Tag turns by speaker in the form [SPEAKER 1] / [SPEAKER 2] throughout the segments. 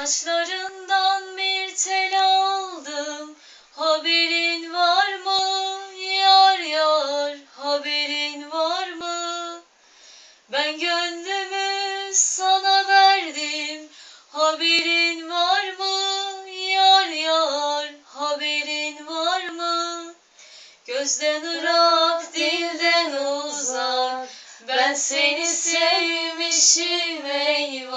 [SPEAKER 1] Saçlarından bir tel aldım. Haberin var mı? Yar yar Haberin var mı? Ben gönlümü sana verdim. Haberin var mı? Yar yar Haberin var mı? Gözden ırak dilden uzak. Ben seni sevmişim eyvah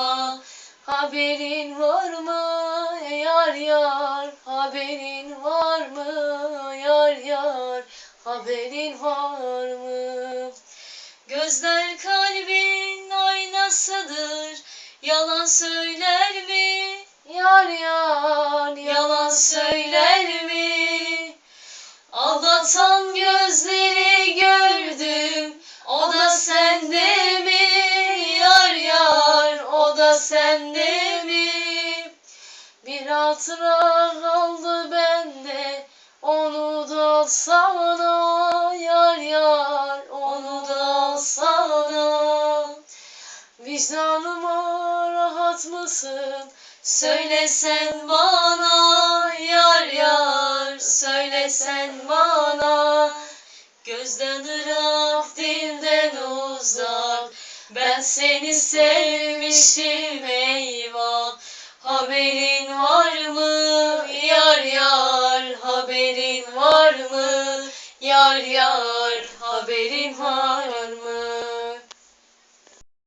[SPEAKER 1] Haberin var mı? Yar yar Haberin var mı? Yar yar Haberin var mı? Gözler kalbin aynasıdır. Yalan söyler mi? Yar yar Yalan söyler mi? Aldatan gözleri hatıra kaldı bende. Onu da alsana yar yar. Onu da alsana Vicdanıma rahat mısın? Söylesen bana yar yar. Söylesen bana. Gözden ırak dilden uzak. Ben seni sevmişim eyvah. Haberin Haberin